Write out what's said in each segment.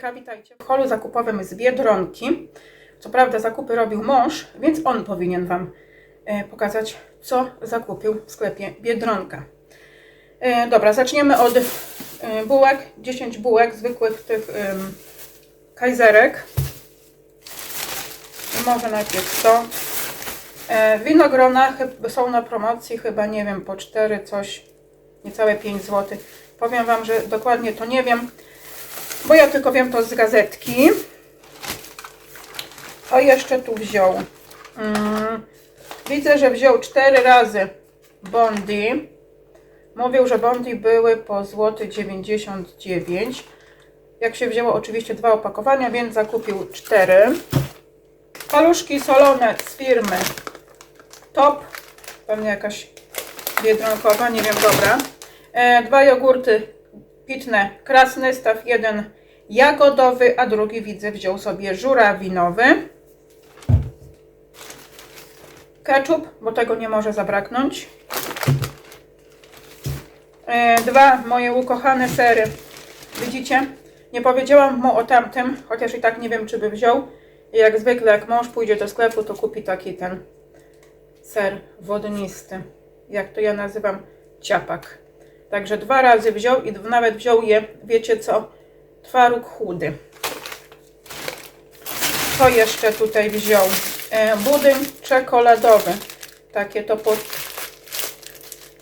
Hejka, witajcie w holu zakupowym z Biedronki. Co prawda zakupy robił mąż, więc on powinien Wam e, pokazać, co zakupił w sklepie Biedronka. E, dobra, zaczniemy od e, bułek. 10 bułek, zwykłych tych em, kajzerek. Może najpierw to. Winogrona są na promocji, chyba nie wiem, po 4 coś, niecałe 5 zł. Powiem Wam, że dokładnie to nie wiem, bo ja tylko wiem to z gazetki. Co jeszcze tu wziął? Mm, widzę, że wziął 4 razy Bondi. Mówił, że Bondi były po złoty 99. Jak się wzięło oczywiście dwa opakowania, więc zakupił 4. Paluszki solone z firmy Top. Pewnie jakaś biedronkowa, nie wiem, dobra. E, dwa jogurty pitne, krasny, staw jeden jagodowy, a drugi widzę wziął sobie żurawinowy. Ketchup, bo tego nie może zabraknąć. E, dwa moje ukochane sery. Widzicie? Nie powiedziałam mu o tamtym, chociaż i tak nie wiem, czy by wziął. I jak zwykle, jak mąż pójdzie do sklepu, to kupi taki ten ser wodnisty. Jak to ja nazywam? Ciapak. Także dwa razy wziął i nawet wziął je, wiecie co? Twaróg chudy. Co jeszcze tutaj wziął? E, budyń czekoladowy. Takie to pod,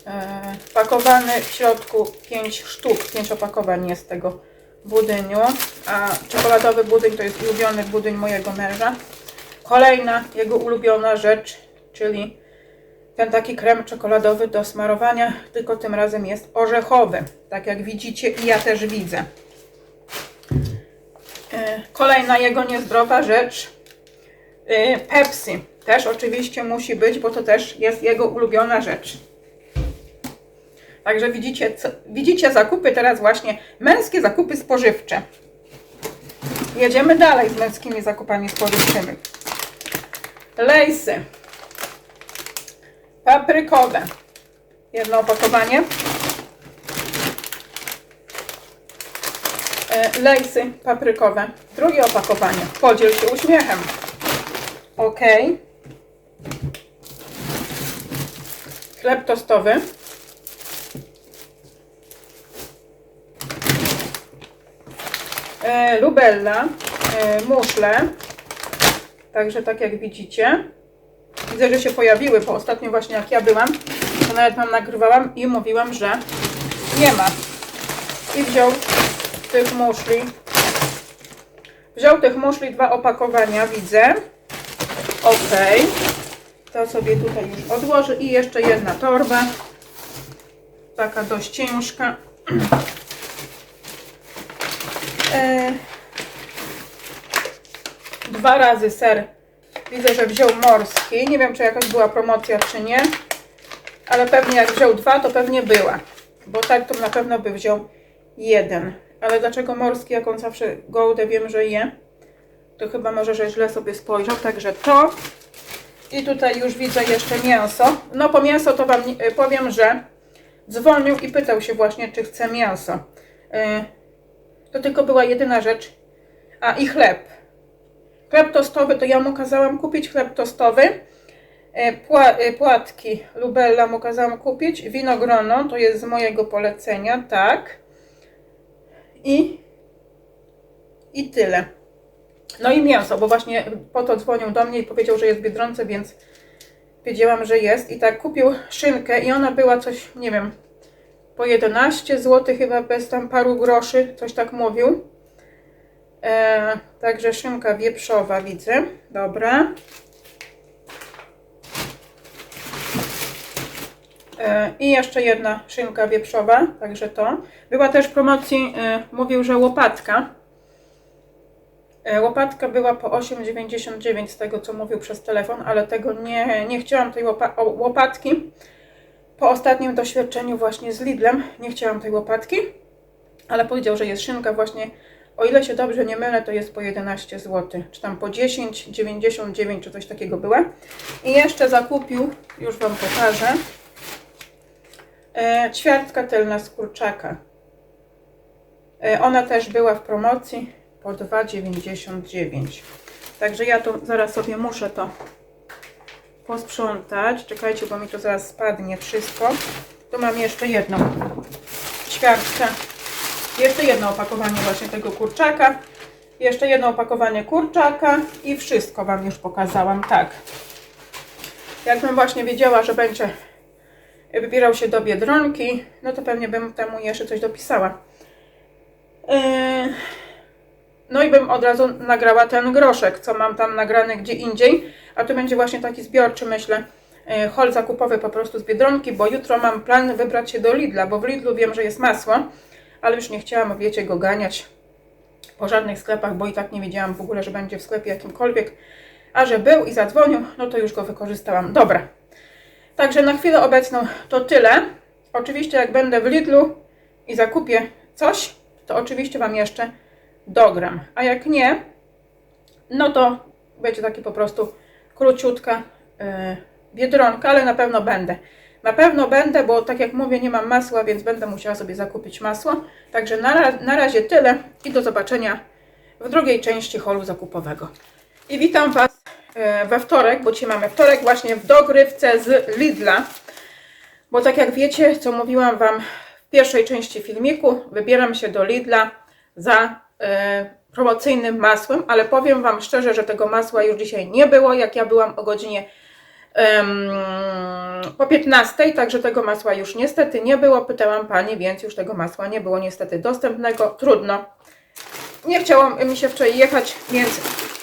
e, pakowany w środku 5 sztuk. 5 opakowań jest tego budyniu. A czekoladowy budyń to jest ulubiony budyń mojego męża. Kolejna jego ulubiona rzecz, czyli ten taki krem czekoladowy do smarowania, tylko tym razem jest orzechowy. Tak jak widzicie i ja też widzę. E, Kolejna jego niezdrowa rzecz. e, Pepsi. Też oczywiście musi być, bo to też jest jego ulubiona rzecz. Także widzicie, co, widzicie zakupy teraz właśnie, męskie zakupy spożywcze. Jedziemy dalej z męskimi zakupami spożywczymi. Lejsy paprykowe. Jedno opakowanie. Lejsy paprykowe. Drugie opakowanie. Podziel się uśmiechem. Ok. Chleb tostowy. E, Lubella. E, Muszle. Także tak jak widzicie. Widzę, że się pojawiły, bo ostatnio właśnie jak ja byłam, to nawet Wam nagrywałam i mówiłam, że nie ma. I wziął tych muszli. Wziął tych muszli dwa opakowania, widzę. Ok. To sobie tutaj już odłożę. I jeszcze jedna torba. Taka dość ciężka. E, dwa razy ser Widzę, że wziął morski. Nie wiem, czy jakaś była promocja, czy nie. Ale pewnie jak wziął dwa, to pewnie była. Bo tak to na pewno by wziął jeden. Ale dlaczego morski, jak on zawsze gołdę wiem, że je? To chyba może, że źle sobie spojrzał. Także to. I tutaj już widzę jeszcze mięso. No po mięso to Wam nie- powiem, że dzwonił i pytał się właśnie, czy chce mięso. Yy, To tylko była jedyna rzecz. A i chleb. Chleb tostowy to ja mu kazałam kupić chleb tostowy. E, Pła, e, płatki Lubella mu kazałam kupić. Winogrono to jest z mojego polecenia, tak. I, I tyle. No i mięso, bo właśnie po to dzwonił do mnie i powiedział, że jest Biedronce, więc wiedziałam, że jest. I tak kupił szynkę i ona była coś, nie wiem, po 11 zł chyba bez tam paru groszy, coś tak mówił. E, także szynka wieprzowa widzę. Dobra. I jeszcze jedna szynka wieprzowa, także to. Była też w promocji, e, mówił, że łopatka. E, łopatka była po 8,99 z tego, co mówił przez telefon, ale tego nie, nie chciałam tej łopa łopatki. Po ostatnim doświadczeniu właśnie z Lidlem nie chciałam tej łopatki, ale powiedział, że jest szynka właśnie o ile się dobrze nie mylę, to jest po 11 zł, czy tam po 10,99 czy coś takiego była. I jeszcze zakupił, już Wam pokażę, ćwiartka tylna z kurczaka. E, ona też była w promocji po 2,99. Także ja tu zaraz sobie muszę to posprzątać. Czekajcie, bo mi to zaraz spadnie wszystko. Tu mam jeszcze jedną ćwiartkę. Jeszcze jedno opakowanie właśnie tego kurczaka. Jeszcze jedno opakowanie kurczaka i wszystko Wam już pokazałam. Tak. Jakbym właśnie wiedziała, że będzie wybierał się do Biedronki, no to pewnie bym temu jeszcze coś dopisała. Yy, No i bym od razu nagrała ten groszek, co mam tam nagrany gdzie indziej. A to będzie właśnie taki zbiorczy, myślę, yy, hol zakupowy po prostu z Biedronki, bo jutro mam plan wybrać się do Lidla, bo w Lidlu wiem, że jest masło, ale już nie chciałam, wiecie, go ganiać po żadnych sklepach, bo i tak nie wiedziałam w ogóle, że będzie w sklepie jakimkolwiek. A że był i zadzwonił, no to już go wykorzystałam. Dobra. Także na chwilę obecną to tyle. Oczywiście jak będę w Lidlu i zakupię coś, to oczywiście Wam jeszcze dogram. A jak nie, no to będzie taki po prostu króciutka yy, biedronka, ale na pewno będę. Na pewno będę, bo tak jak mówię, nie mam masła, więc będę musiała sobie zakupić masło. Także na, na razie tyle i do zobaczenia w drugiej części holu zakupowego. I witam Was we wtorek, bo dzisiaj mamy wtorek właśnie w dogrywce z Lidla. Bo tak jak wiecie, co mówiłam Wam w pierwszej części filmiku, wybieram się do Lidla za e, promocyjnym masłem, ale powiem Wam szczerze, że tego masła już dzisiaj nie było, jak ja byłam o godzinie po 15, także tego masła już niestety nie było. Pytałam Pani, więc już tego masła nie było niestety dostępnego. Trudno. Nie chciało mi się wczoraj jechać, więc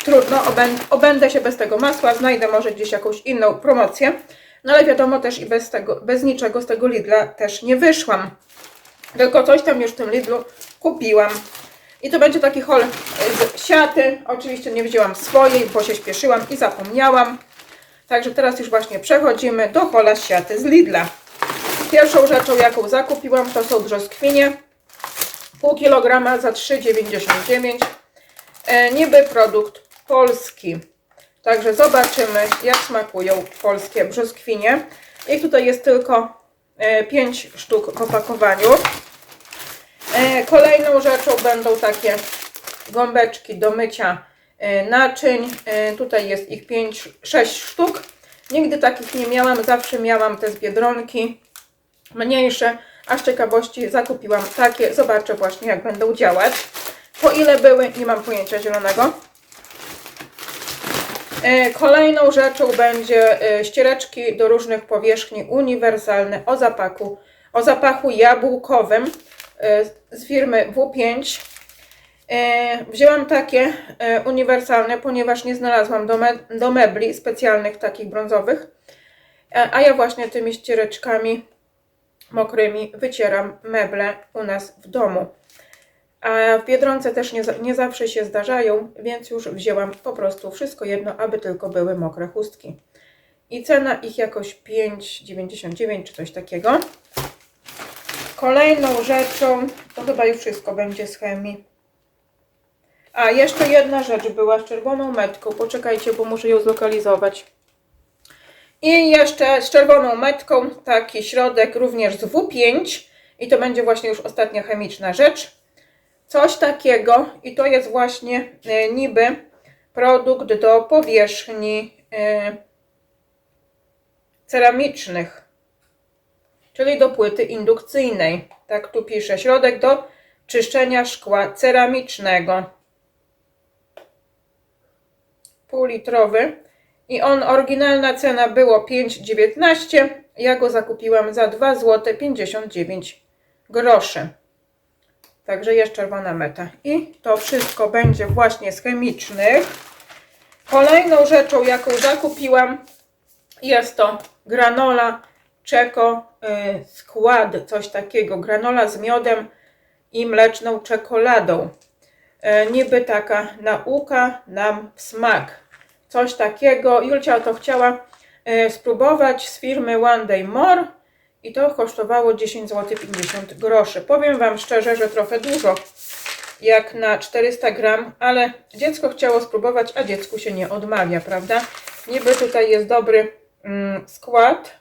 trudno, obę- obędę się bez tego masła, znajdę może gdzieś jakąś inną promocję. No ale wiadomo też i bez tego, bez niczego z tego Lidla też nie wyszłam. Tylko coś tam już w tym Lidlu kupiłam. I to będzie taki hol z siaty. Oczywiście nie wzięłam swojej, bo się śpieszyłam i zapomniałam. Także teraz już właśnie przechodzimy do hola z siaty z Lidla. Pierwszą rzeczą, jaką zakupiłam, to są brzoskwinie. Pół kilograma za 3,99. E, niby produkt polski. Także zobaczymy, jak smakują polskie brzoskwinie. Ich tutaj jest tylko 5 sztuk w opakowaniu. E, kolejną rzeczą będą takie gąbeczki do mycia e, naczyń. E, tutaj jest ich 5, 6 sztuk. Nigdy takich nie miałam, zawsze miałam te z Biedronki mniejsze, a z ciekawości zakupiłam takie. Zobaczę właśnie jak będą działać. Po ile były, nie mam pojęcia zielonego. E, Kolejną rzeczą będzie e, ściereczki do różnych powierzchni uniwersalne o zapachu, o zapachu jabłkowym e, z firmy W5. E, Wzięłam takie uniwersalne, ponieważ nie znalazłam do, me do mebli specjalnych takich brązowych. A ja właśnie tymi ściereczkami mokrymi wycieram meble u nas w domu. A w Biedronce też nie, nie zawsze się zdarzają, więc już wzięłam po prostu wszystko jedno, aby tylko były mokre chustki. I cena ich jakoś 5,99 czy coś takiego. Kolejną rzeczą, to chyba już wszystko będzie z chemii. A, jeszcze jedna rzecz była z czerwoną metką. Poczekajcie, bo muszę ją zlokalizować. I jeszcze z czerwoną metką taki środek również z W5. I to będzie właśnie już ostatnia chemiczna rzecz. Coś takiego i to jest właśnie e, niby produkt do powierzchni e, ceramicznych, czyli do płyty indukcyjnej. Tak tu pisze. Środek do czyszczenia szkła ceramicznego. Półlitrowy. I on, oryginalna cena było 5,19. Ja go zakupiłam za 2 zł 59 groszy. Także jest czerwona meta. I to wszystko będzie właśnie z chemicznych. Kolejną rzeczą, jaką zakupiłam, jest to granola czeko y, skład, coś takiego. Granola z miodem i mleczną czekoladą. E, niby taka nauka nam w smak. Coś takiego. Julcia to chciała e, spróbować z firmy One Day More i to kosztowało 10 zł 50 groszy. Powiem Wam szczerze, że trochę dużo jak na 400 gram, ale dziecko chciało spróbować, a dziecku się nie odmawia, prawda? Niby tutaj jest dobry mm, skład,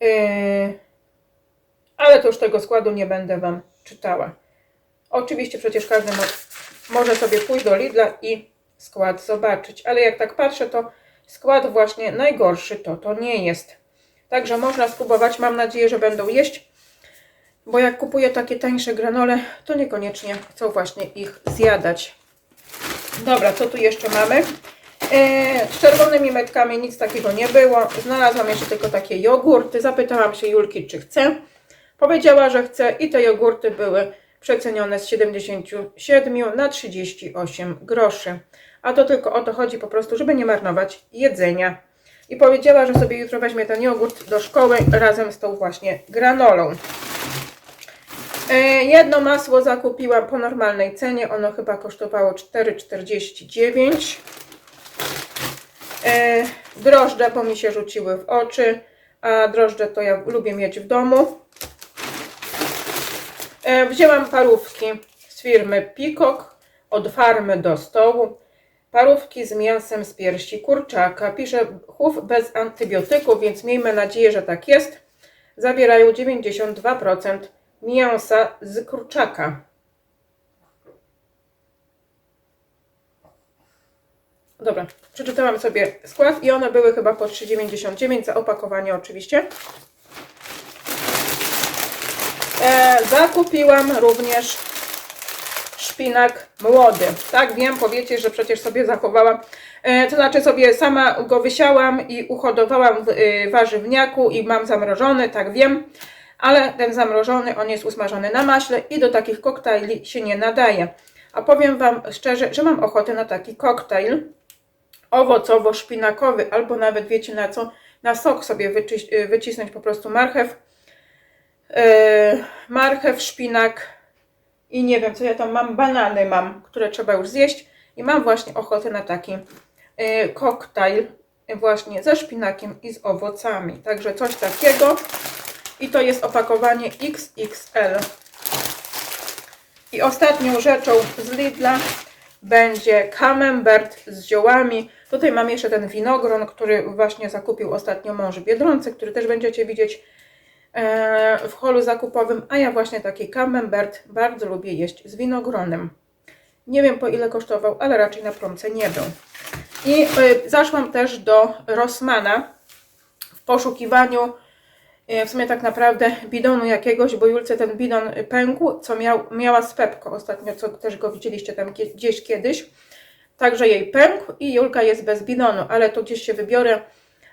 yy, ale to już tego składu nie będę Wam czytała. Oczywiście przecież każdy mo może sobie pójść do Lidla i skład zobaczyć, ale jak tak patrzę, to skład właśnie najgorszy to to nie jest. Także można spróbować, mam nadzieję, że będą jeść, bo jak kupuję takie tańsze granole, to niekoniecznie chcą właśnie ich zjadać. Dobra, co tu jeszcze mamy? E, z czerwonymi metkami nic takiego nie było. Znalazłam jeszcze tylko takie jogurty. Zapytałam się Julki, czy chce. Powiedziała, że chce i te jogurty były przecenione z 77 na 38 groszy. A to tylko o to chodzi po prostu, żeby nie marnować jedzenia. I powiedziała, że sobie jutro weźmie ten jogurt do szkoły razem z tą właśnie granolą. E, Jedno masło zakupiłam po normalnej cenie. Ono chyba kosztowało 4,49. E, Drożdże, bo mi się rzuciły w oczy, a drożdże to ja lubię mieć w domu. E, Wzięłam parówki z firmy Peacock od farmy do stołu. Parówki z mięsem z piersi kurczaka. Pisze chów bez antybiotyków, więc miejmy nadzieję, że tak jest. Zawierają 92% mięsa z kurczaka. Dobra, przeczytałam sobie skład i one były chyba po 3,99 za opakowanie oczywiście. E, zakupiłam również szpinak młody. Tak, wiem, powiecie, że przecież sobie zachowałam, e, to znaczy sobie sama go wysiałam i uhodowałam w y, warzywniaku i mam zamrożony, tak wiem, ale ten zamrożony, on jest usmażony na maśle i do takich koktajli się nie nadaje. A powiem Wam szczerze, że mam ochotę na taki koktajl owocowo-szpinakowy, albo nawet wiecie na co, na sok sobie y, wycisnąć po prostu marchew, marchew, szpinak i nie wiem co ja tam mam, banany mam, które trzeba już zjeść i mam właśnie ochotę na taki yy, koktajl właśnie ze szpinakiem i z owocami. Także coś takiego i to jest opakowanie XXL. I ostatnią rzeczą z Lidla będzie camembert z ziołami. Tutaj mam jeszcze ten winogron, który właśnie zakupił ostatnio mąż Biedronce, który też będziecie widzieć w holu zakupowym. A ja właśnie taki camembert bardzo lubię jeść z winogronem. Nie wiem po ile kosztował, ale raczej na promce nie był. I e, zaszłam też do Rossmana w poszukiwaniu e, w sumie tak naprawdę bidonu jakiegoś, bo Julce ten bidon pękł, co miał, miała z Pepko ostatnio, co też go widzieliście tam gdzieś kiedyś. Także jej pękł i Julka jest bez bidonu, ale to gdzieś się wybiorę, e,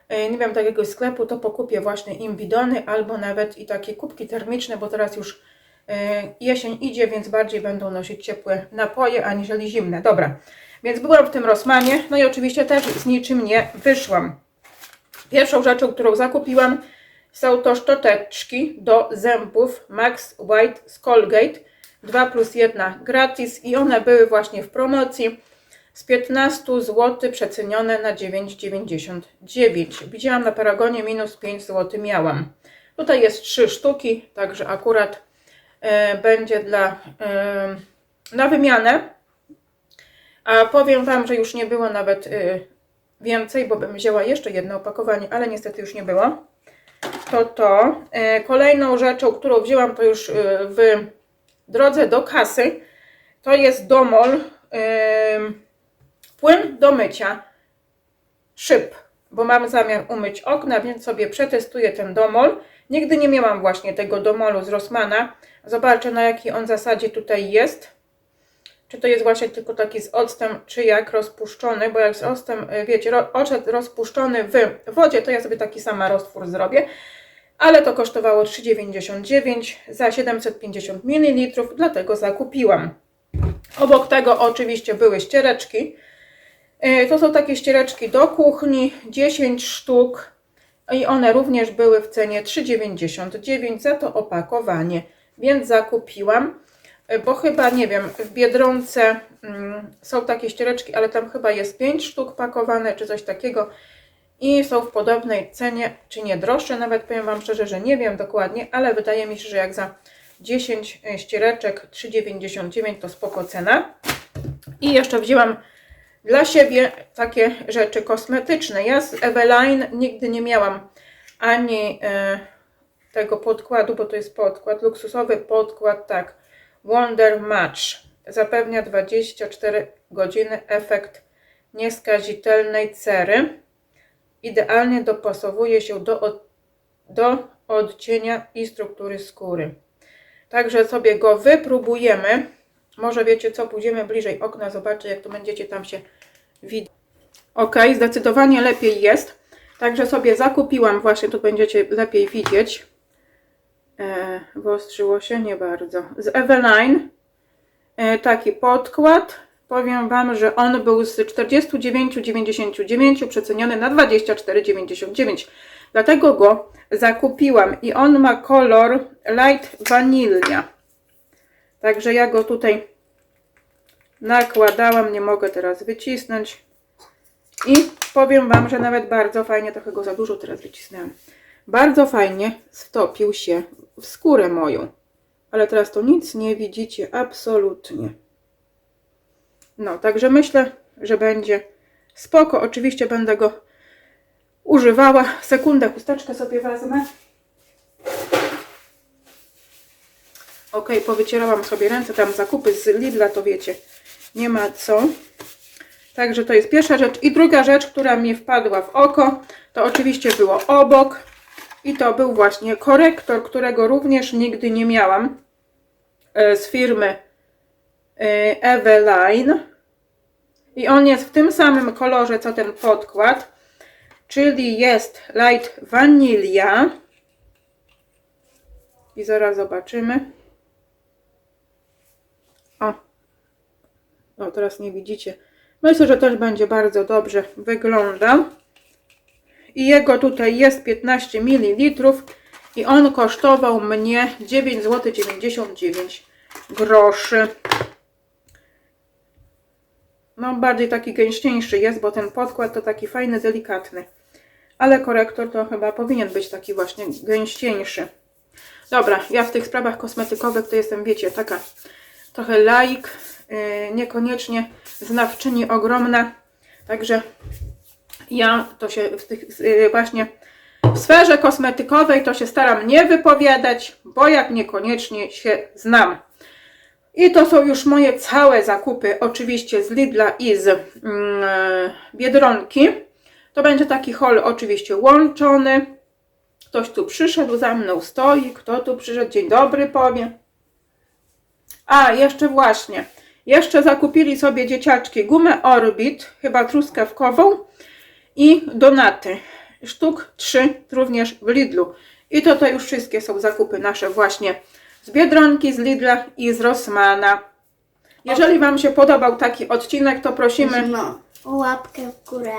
nie wiem, do jakiegoś sklepu, to pokupię właśnie im bidony albo nawet i takie kubki termiczne, bo teraz już e, jesień idzie, więc bardziej będą nosić ciepłe napoje aniżeli zimne. Dobra, więc byłam w tym Rossmanie, no i oczywiście też z niczym nie wyszłam. Pierwszą rzeczą, którą zakupiłam, są to szczoteczki do zębów Max White z Colgate 2 plus 1 gratis i one były właśnie w promocji z 15 zł przecenione na 9,99. Widziałam na Paragonie minus 5 zł miałam. Tutaj jest 3 sztuki, także akurat e, będzie dla e, na wymianę. A powiem Wam, że już nie było nawet e, więcej, bo bym wzięła jeszcze jedno opakowanie, ale niestety już nie było to to. E, Kolejną rzeczą, którą wzięłam to już e, w drodze do kasy, to jest Domol płyn do mycia szyb, bo mam zamiar umyć okna, więc sobie przetestuję ten Domol. Nigdy nie miałam właśnie tego Domolu z Rossmana. Zobaczę na jakiej on zasadzie tutaj jest. Czy to jest właśnie tylko taki z octem, czy jak rozpuszczony, bo jak z octem, y, wiecie, ro, ocet rozpuszczony w wodzie, to ja sobie taki sama roztwór zrobię. Ale to kosztowało 3,99 za 750 ml, dlatego zakupiłam. Obok tego oczywiście były ściereczki. Y, To są takie ściereczki do kuchni, 10 sztuk i one również były w cenie 3,99 za to opakowanie, więc zakupiłam. Y, Bo chyba, nie wiem, w Biedronce mm, są takie ściereczki, ale tam chyba jest 5 sztuk pakowane, czy coś takiego. I są w podobnej cenie, czy nie droższe, nawet powiem Wam szczerze, że nie wiem dokładnie, ale wydaje mi się, że jak za 10 ściereczek 3,99 to spoko cena. I jeszcze wzięłam dla siebie takie rzeczy kosmetyczne. Ja z Eveline nigdy nie miałam ani e, tego podkładu, bo to jest podkład, luksusowy podkład, tak, Wonder Match. Zapewnia 24 godziny efekt nieskazitelnej cery. Idealnie dopasowuje się do, od, do odcienia i struktury skóry. Także sobie go wypróbujemy. Może wiecie co, pójdziemy bliżej okna, zobaczcie jak to będziecie tam się widzieć. Ok, zdecydowanie lepiej jest. Także sobie zakupiłam, właśnie tu będziecie lepiej widzieć. E, się nie bardzo. Z Eveline e, taki podkład. Powiem Wam, że on był z 49,99 przeceniony na 24,99. Dlatego go zakupiłam i on ma kolor light vanilla. Także ja go tutaj nakładałam, nie mogę teraz wycisnąć. I powiem Wam, że nawet bardzo fajnie, trochę go za dużo teraz wycisnęłam. Bardzo fajnie wtopił się w skórę moją. Ale teraz to nic nie widzicie, absolutnie. No, także myślę, że będzie spoko. Oczywiście będę go używała. Sekundę, chusteczkę sobie wezmę. Ok, powycierałam sobie ręce, tam zakupy z Lidla, to wiecie, nie ma co. Także to jest pierwsza rzecz. I druga rzecz, która mi wpadła w oko, to oczywiście było obok. I to był właśnie korektor, którego również nigdy nie miałam e, z firmy e, Eveline. I on jest w tym samym kolorze co ten podkład, czyli jest light vanilla. I zaraz zobaczymy. O teraz nie widzicie. Myślę, że też będzie bardzo dobrze wyglądał. I jego tutaj jest 15 ml i on kosztował mnie 9 zł 99 groszy. No bardziej taki gęściejszy jest, bo ten podkład to taki fajny, delikatny. Ale korektor to chyba powinien być taki właśnie gęściejszy. Dobra, ja w tych sprawach kosmetykowych to jestem, wiecie, taka trochę laik, niekoniecznie znawczyni ogromna. Także ja to się w tych yy, właśnie w sferze kosmetykowej to się staram nie wypowiadać, bo jak niekoniecznie się znam. I to są już moje całe zakupy, oczywiście z Lidla i z e, Biedronki. To będzie taki haul oczywiście łączony. Ktoś tu przyszedł, za mną stoi. Kto tu przyszedł? Dzień dobry powie. A, jeszcze właśnie. Jeszcze zakupili sobie dzieciaczki gumę Orbit, chyba truskawkową i donaty. Sztuk 3 również w Lidlu. I to, to już wszystkie są zakupy nasze właśnie z Biedronki, z Lidla i z Rossmana. Jeżeli Wam się podobał taki odcinek, to prosimy. O łapkę w górę.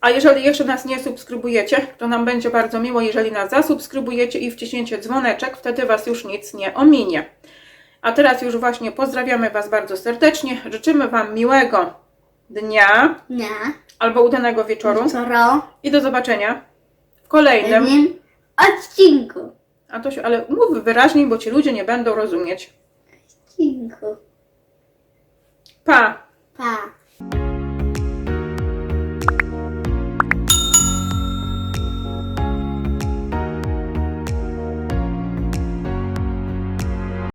A jeżeli jeszcze nas nie subskrybujecie, to nam będzie bardzo miło, jeżeli nas zasubskrybujecie i wciśniecie dzwoneczek, wtedy Was już nic nie ominie. A teraz już właśnie pozdrawiamy Was bardzo serdecznie. Życzymy Wam miłego dnia Nie. albo udanego wieczoru Wczoraj i do zobaczenia w kolejnym. odcinku. A to się, ale mów wyraźniej, bo ci ludzie nie będą rozumieć. Odcinku. Pa! Pa.